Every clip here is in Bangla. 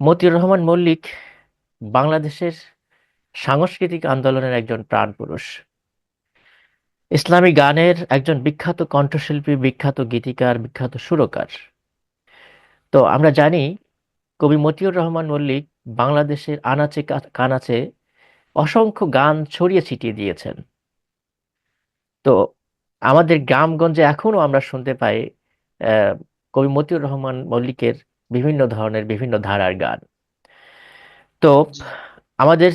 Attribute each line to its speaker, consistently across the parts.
Speaker 1: মতিউর রহমান মল্লিক বাংলাদেশের সাংস্কৃতিক আন্দোলনের একজন প্রাণপুরুষ ইসলামী গানের একজন বিখ্যাত কণ্ঠশিল্পী, বিখ্যাত গীতিকার, বিখ্যাত সুরকার। তো আমরা জানি, কবি মতিউর রহমান মল্লিক বাংলাদেশের আনাচে কানাচে অসংখ্য গান ছড়িয়ে ছিটিয়ে দিয়েছেন। তো আমাদের গ্রামগঞ্জে এখনও আমরা শুনতে পাই কবি মতিউর রহমান মল্লিকের বিভিন্ন ধরনের বিভিন্ন ধারার গান। তো আমাদের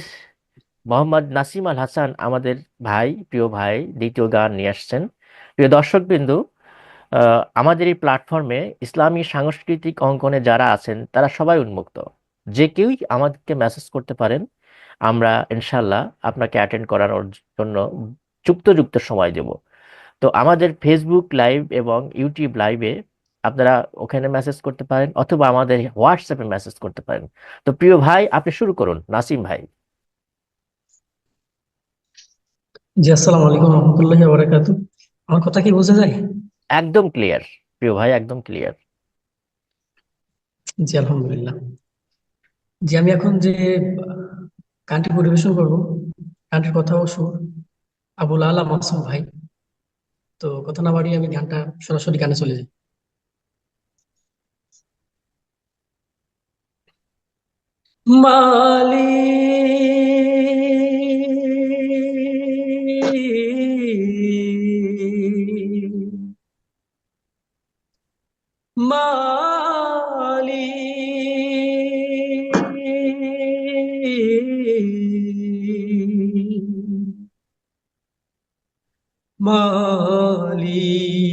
Speaker 1: মোহাম্মদ নাসিম আল হাসান আমাদের ভাই, প্রিয় ভাই, দ্বিতীয় গান নিয়ে আসছেন। প্রিয় দর্শকবৃন্দু আমাদের এই প্ল্যাটফর্মে ইসলামী সাংস্কৃতিক অঙ্গনে যারা আছেন, তারা সবাই উন্মুক্ত। যে কেউই আমাদেরকে মেসেজ করতে পারেন, আমরা ইনশাল্লাহ আপনাকে অ্যাটেন্ড করানোর জন্য যুক্ত যুক্ত সময় দেব। তো আমাদের ফেসবুক লাইভ এবং ইউটিউব লাইভে আপনারা ওখানে মেসেজ করতে পারেন অথবা আমাদের হোয়াটসঅ্যাপে মেসেজ করতে পারেন। তো প্রিয় ভাই আপনি শুরু করুন। নাসিম ভাই।
Speaker 2: জি আসসালামু আলাইকুম রহমতুল্লাহি বারাকাতু আমার কথা কি বোঝা যায়?
Speaker 1: একদম ক্লিয়ার প্রিয় ভাই একদম ক্লিয়ার
Speaker 2: জি আলহামদুলিল্লাহ। জি আমি এখন যে গানটি পরিবেশন করব গানটির কথা ও সুর আবুল আলা মাসুম ভাই। তো কথা না বাড়িয়ে আমি গানটা সরাসরি গানে চলে যাই। মালি মালি মালি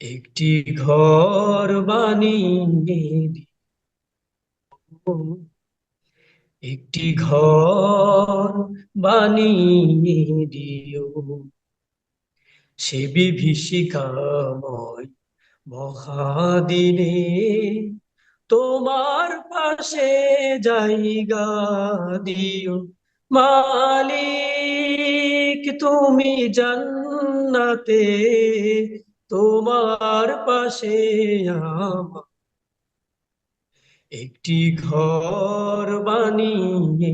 Speaker 2: একটি ঘর বানিয়ে একটি ঘর বানিয়ে দিও। সে বিভীষিকাময় মহাদিনে তোমার পাশে জায়গা দিও। মালিক, তুমি জান্নাতে তোমার পাশে আমার একটি ঘর বানিয়ে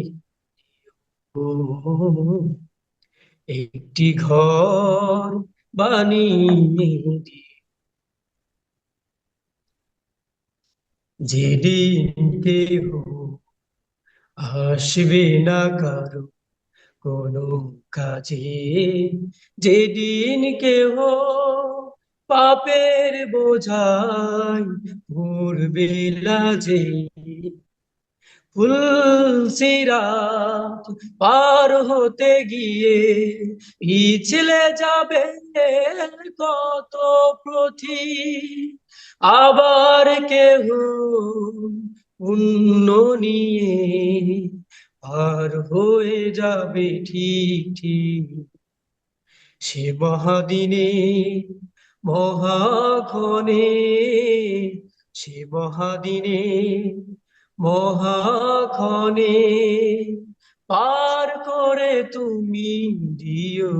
Speaker 2: একটি ঘর বানিয়ে দিও। যেদিন কেহ আসবে না কারও কোনো কাজে, যেদিন কেহ পাপের বোঝাই ভোরবে যে ফুলসিরাত পার হতে গিয়ে পিছলে যাবে কত প্রথি আবার কেহ পুণ্য নিয়ে পার হয়ে যাবে ঠিক ঠিক সে মহাদিনে মহাক্ষণে সে মহাদিনে মহাক্ষণে পার করে তুমি দিও।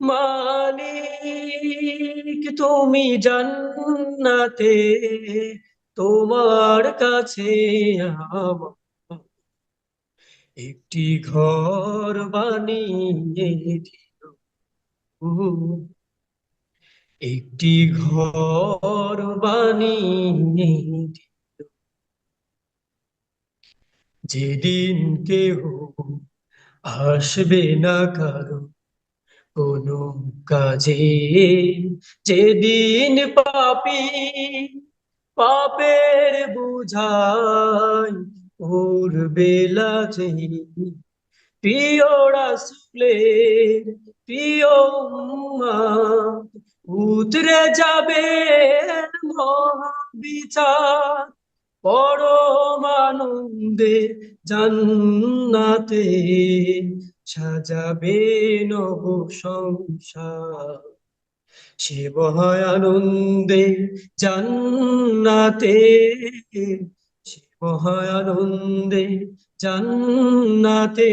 Speaker 2: মালিক, তুমি জান্নাতে, তোমার কাছে আমার। একটি ঘর বানিয়ে একটি ঘর বানিয়ে যেদিন কেহ আসবে না কারও, কোনো কাজে যেদিন পাপি, পাপের বুঝাই ওর বেলা যে প্রিয় রাসুলের প্রিয় উতরে যাবে মহাবিচার। পরমানন্দে জান্নাতে সাজাবে নব সংসার। মহায় আনন্দে জান্নাতে আনন্দে জান্নাতে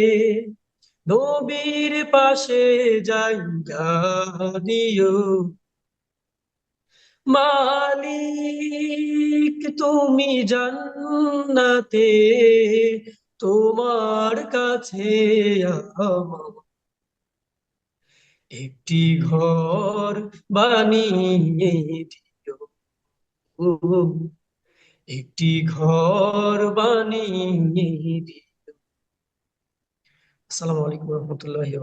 Speaker 2: নবীর পাশে জায়গা দিও মালিক তুমি জান্নাতে তোমার কাছে একটি ঘর বানিয়ে দিও। একটি ঘর বানিয়ে দিল। আসসালামু আলাইকুম রহমতুল্লাহি